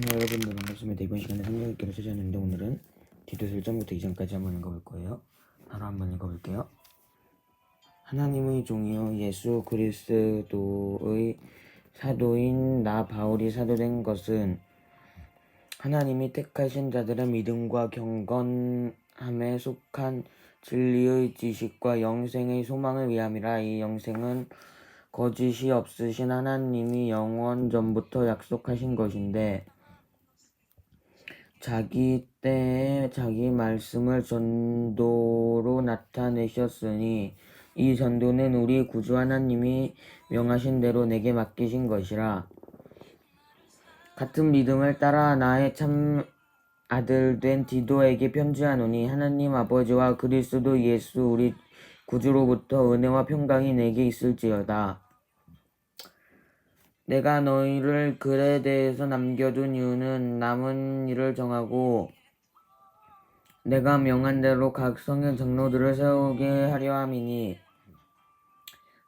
네, 여러분들 반갑습니다. 이번 시간에 성경 읽기를 찾아왔는데 오늘은 디도서 1장부터 2장까지 한번 읽어볼 거예요. 바로 한번 읽어볼게요. 하나님의 종이요 예수 그리스도의 사도인 나 바울이 사도된 것은 하나님이 택하신 자들의 믿음과 경건함에 속한 진리의 지식과 영생의 소망을 위함이라 이 영생은 거짓이 없으신 하나님이 영원 전부터 약속하신 것인데 자기 때에 자기 말씀을 전도로 나타내셨으니 이 전도는 우리 구주 하나님이 명하신 대로 내게 맡기신 것이라 같은 믿음을 따라 나의 참 아들 된 디도에게 편지하노니 하나님 아버지와 그리스도 예수 우리 구주로부터 은혜와 평강이 내게 있을지어다. 내가 너희를 글에 대해서 남겨둔 이유는 남은 일을 정하고 내가 명한 대로 각 성의 장로들을 세우게 하려 함이니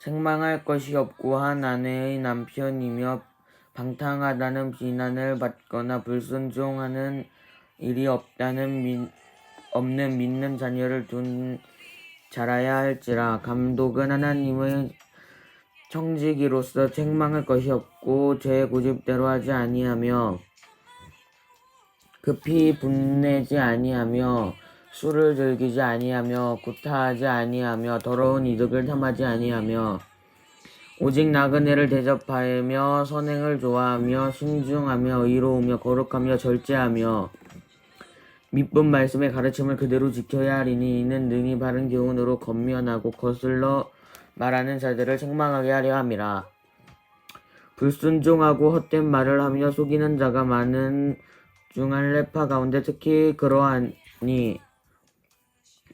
책망할 것이 없고 한 아내의 남편이며 방탕하다는 비난을 받거나 불순종하는 일이 없다는 민- 없는 믿는 자녀를 둔 자라야 할지라. 감독은 하나님의 청지기로서 책망할 것이 없고 제 고집대로 하지 아니하며 급히 분내지 아니하며 술을 즐기지 아니하며 구타하지 아니하며 더러운 이득을 탐하지 아니하며 오직 나그네를 대접하며 선행을 좋아하며 신중하며 의로우며 거룩하며 절제하며 믿본 말씀의 가르침을 그대로 지켜야 하리니 이는 능히 바른 교훈으로 건면하고 거슬러 말하는 자들을 책망하게 하려 함이라. 불순종하고 헛된 말을 하며 속이는 자가 많은 중한 레파 가운데 특히 그러하니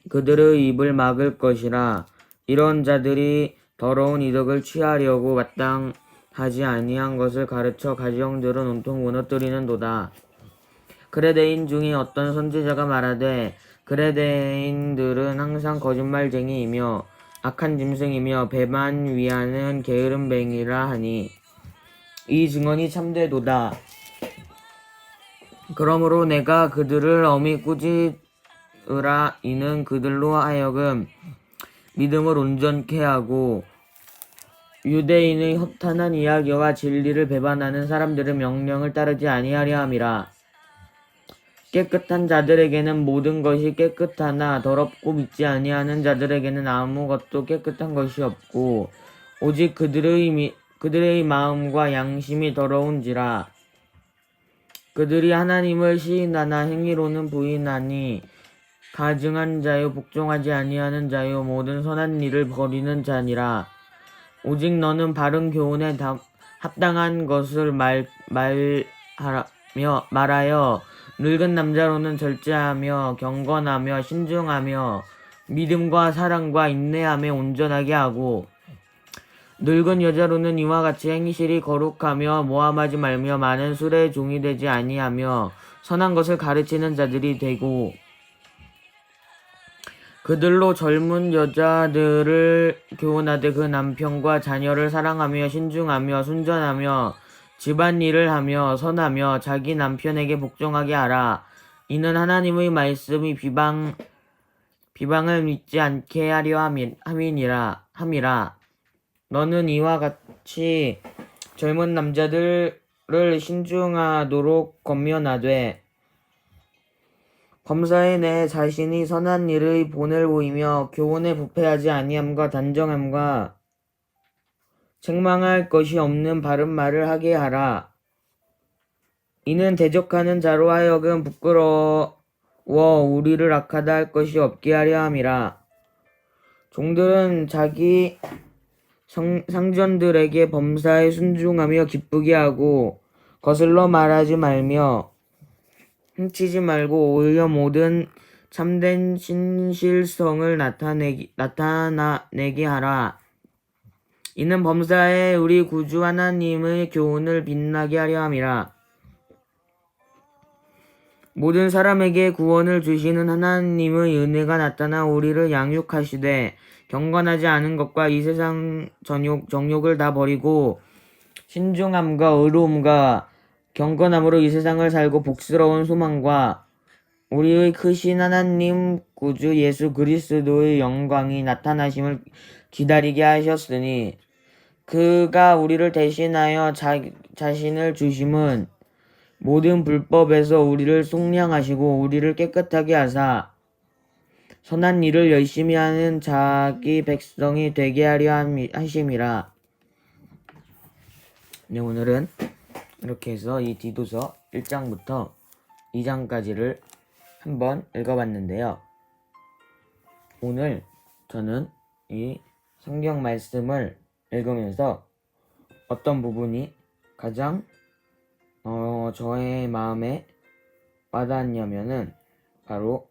그들의 입을 막을 것이라 이런 자들이 더러운 이득을 취하려고 마땅하지 아니한 것을 가르쳐 가정들은 온통 무너뜨리는도다. 그레데인 중에 어떤 선지자가 말하되 그레데인들은 항상 거짓말쟁이이며 악한 짐승이며 배만 위하는 게으름뱅이라 하니 이 증언이 참되도다. 그러므로 내가 그들을 엄히 꾸짖으라 이는 그들로 하여금 믿음을 온전케 하고 유대인의 허탄한 이야기와 진리를 배반하는 사람들의 명령을 따르지 아니하려 함이라. 깨끗한 자들에게는 모든 것이 깨끗하나 더럽고 믿지 아니하는 자들에게는 아무것도 깨끗한 것이 없고 오직 그들의 미, 그들의 마음과 양심이 더러운지라. 그들이 하나님을 시인하나 행위로는 부인하니 가증한 자요 복종하지 아니하는 자요 모든 선한 일을 버리는 자니라. 오직 너는 바른 교훈에 다- 합당한 것을 말 말하며 말하여 늙은 남자로는 절제하며 경건하며 신중하며 믿음과 사랑과 인내함에 온전하게 하고 늙은 여자로는 이와 같이 행실이 거룩하며 모함하지 말며 많은 술에 종이 되지 아니하며 선한 것을 가르치는 자들이 되고 그들로 젊은 여자들을 교훈하되 그 남편과 자녀를 사랑하며 신중하며 순전하며 집안일을 하며 선하며 자기 남편에게 복종하게 하라. 이는 하나님의 말씀이 비방 비방을 믿지 않게 하려 함이- 함이니라 함이라. 너는 이와 같이 젊은 남자들을 신중하도록 권면하되 검사에 내 자신이 선한 일의 본을 보이며 교훈에 부패하지 아니함과 단정함과 책망할 것이 없는 바른 말을 하게 하라. 이는 대적하는 자로 하여금 부끄러워 우리를 악하다 할 것이 없게 하려 함이라. 종들은 자기 성, 상전들에게 범사에 순종하며 기쁘게 하고 거슬러 말하지 말며 훔치지 말고 오히려 모든 참된 신실성을 나타내기, 나타내게 하라. 이는 범사에 우리 구주 하나님의 교훈을 빛나게 하려 함이라. 모든 사람에게 구원을 주시는 하나님의 은혜가 나타나 우리를 양육하시되 경건하지 않은 것과 이 세상 전욕, 정욕을 다 버리고 신중함과 의로움과 경건함으로 이 세상을 살고 복스러운 소망과 우리의 크신 하나님 구주 예수 그리스도의 영광이 나타나심을 기다리게 하셨으니 그가 우리를 대신하여 자, 자신을 주심은 모든 불법에서 우리를 속량하시고 우리를 깨끗하게 하사 선한 일을 열심히 하는 자기 백성이 되게 하려 하심이라. 네, 오늘은 이렇게 해서 이 디도서 1장부터 2장까지를 한번 읽어봤는데요. 오늘 저는 이 성경 말씀을 읽으면서 어떤 부분이 가장 어, 저의 마음에 와닿았냐면은 바로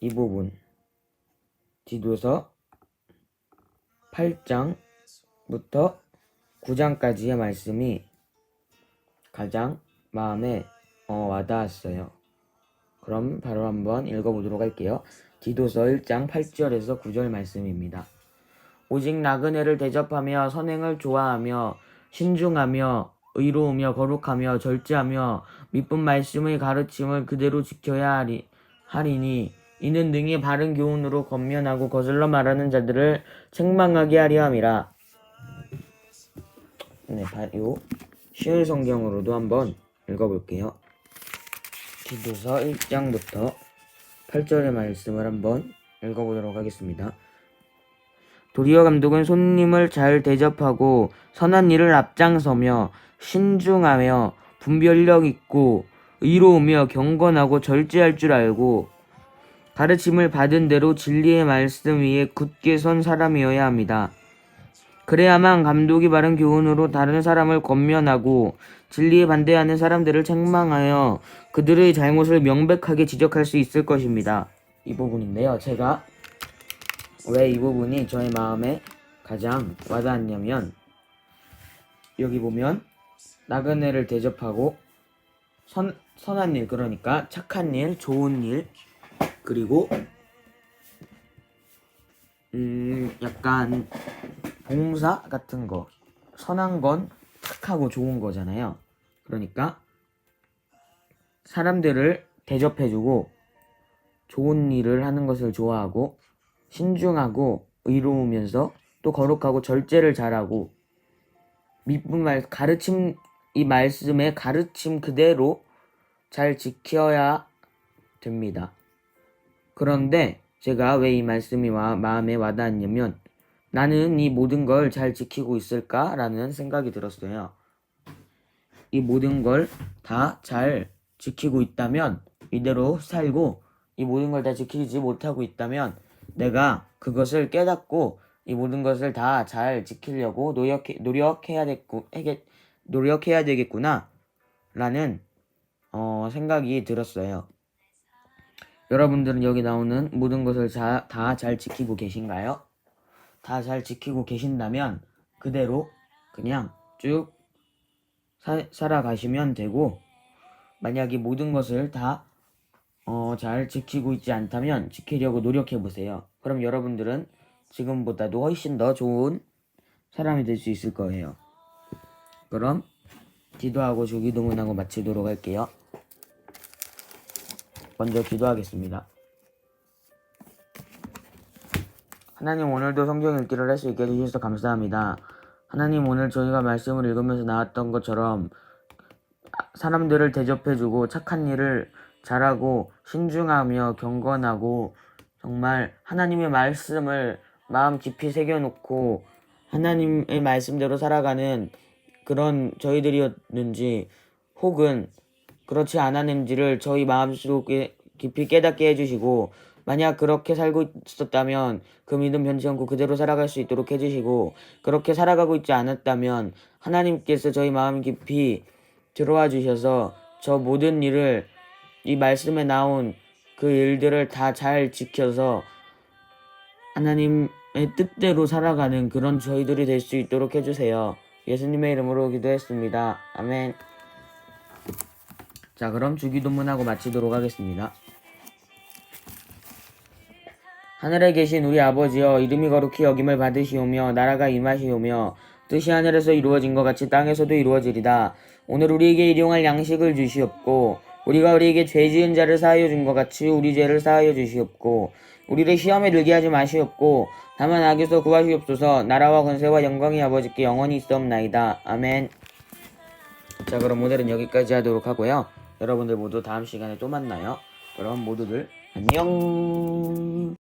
이 부분 디도서 8장부터 9장까지의 말씀이 가장 마음에 어, 와닿았어요. 그럼 바로 한번 읽어보도록 할게요. 디도서 1장 8절에서 9절 말씀입니다. 오직 나그네를 대접하며 선행을 좋아하며 신중하며 의로우며 거룩하며 절제하며 믿분 말씀의 가르침을 그대로 지켜야 하리, 하리니 이는 능히 바른 교훈으로 겉면하고 거슬러 말하는 자들을 책망하게 하려 함이라. 네, 바요 쉬운 성경으로도 한번 읽어볼게요. 기도서 1장부터 8절의 말씀을 한번 읽어보도록 하겠습니다. 도리어 감독은 손님을 잘 대접하고 선한 일을 앞장서며 신중하며 분별력 있고 의로우며 경건하고 절제할 줄 알고 가르침을 받은 대로 진리의 말씀 위에 굳게 선 사람이어야 합니다. 그래야만 감독이 바른 교훈으로 다른 사람을 권면하고 진리에 반대하는 사람들을 책망하여 그들의 잘못을 명백하게 지적할 수 있을 것입니다. 이 부분인데요. 제가 왜 이 부분이 저의 마음에 가장 와닿았냐면 여기 보면 나그네를 대접하고 선, 선한 일 그러니까 착한 일, 좋은 일 그리고 음 약간 봉사 같은 거 선한 건 착하고 좋은 거잖아요. 그러니까 사람들을 대접해주고 좋은 일을 하는 것을 좋아하고 신중하고 의로우면서 또 거룩하고 절제를 잘하고 믿분 말 가르침 이 말씀의 가르침 그대로 잘 지켜야 됩니다. 그런데 제가 왜 이 말씀이 와, 마음에 와닿았냐면 나는 이 모든 걸 잘 지키고 있을까라는 생각이 들었어요. 이 모든 걸 다 잘 지키고 있다면 이대로 살고 이 모든 걸 다 지키지 못하고 있다면 내가 그것을 깨닫고 이 모든 것을 다 잘 지키려고 노력해, 노력해야 됐고, 해게, 노력해야 되겠구나 라는 어, 생각이 들었어요. 여러분들은 여기 나오는 모든 것을 다 잘 지키고 계신가요? 다 잘 지키고 계신다면 그대로 그냥 쭉 사, 살아가시면 되고 만약 이 모든 것을 다 어, 잘 지키고 있지 않다면 지키려고 노력해 보세요. 그럼 여러분들은 지금보다도 훨씬 더 좋은 사람이 될 수 있을 거예요. 그럼 기도하고 주기도문하고 마치도록 할게요. 먼저 기도하겠습니다. 하나님 오늘도 성경 읽기를 할 수 있게 해주셔서 감사합니다. 하나님 오늘 저희가 말씀을 읽으면서 나왔던 것처럼 사람들을 대접해주고 착한 일을 잘하고 신중하며 경건하고 정말 하나님의 말씀을 마음 깊이 새겨놓고 하나님의 말씀대로 살아가는 그런 저희들이었는지 혹은 그렇지 않았는지를 저희 마음속에 깊이 깨닫게 해주시고 만약 그렇게 살고 있었다면 그 믿음 변치 않고 그대로 살아갈 수 있도록 해주시고 그렇게 살아가고 있지 않았다면 하나님께서 저희 마음 깊이 들어와 주셔서 저 모든 일을 이 말씀에 나온 그 일들을 다 잘 지켜서 하나님의 뜻대로 살아가는 그런 저희들이 될 수 있도록 해주세요. 예수님의 이름으로 기도했습니다. 아멘. 자, 그럼 주기도문하고 마치도록 하겠습니다. 하늘에 계신 우리 아버지여 이름이 거룩히 여김을 받으시오며 나라가 임하시오며 뜻이 하늘에서 이루어진 것 같이 땅에서도 이루어지리다. 오늘 우리에게 일용할 양식을 주시옵고 우리가 우리에게 죄 지은 자를 사하여 준 것 같이 우리 죄를 사하여 주시옵고 우리를 시험에 들게 하지 마시옵고 다만 악에서 구하시옵소서 나라와 권세와 영광이 아버지께 영원히 있사옵나이다. 아멘. 자 그럼 오늘은 여기까지 하도록 하고요. 여러분들 모두 다음 시간에 또 만나요. 그럼 모두들 안녕.